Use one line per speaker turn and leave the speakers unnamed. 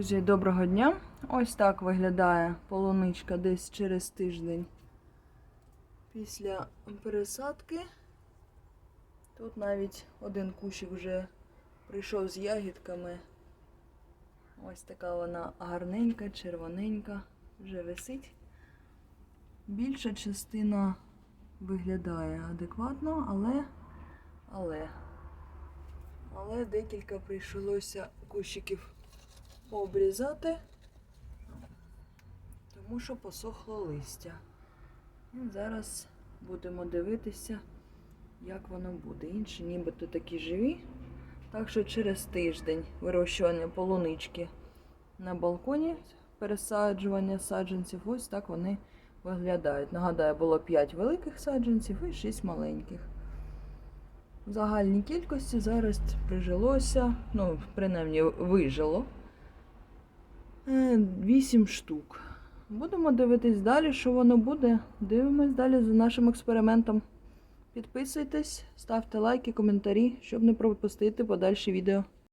Друзі, доброго дня! Ось так виглядає полуничка десь через тиждень після пересадки. Тут навіть один кущик вже прийшов з ягідками. Ось така вона гарненька, червоненька, вже висить. Більша частина виглядає адекватно, але, але, але декілька прийшлося кущиків обрізати, тому що посохло листя. І зараз будемо дивитися, як воно буде. Інші нібито такі живі. Так що через тиждень вирощування полунички на балконі, пересаджування саджанців, ось так вони виглядають. Нагадаю, було 5 великих саджанців і 6 маленьких. В загальній кількості зараз прижилося, ну, принаймні вижило 8 штук. Будемо дивитись далі, що воно буде. Дивимось далі за нашим експериментом. Підписуйтесь, ставте лайки, коментарі, щоб не пропустити подальші відео.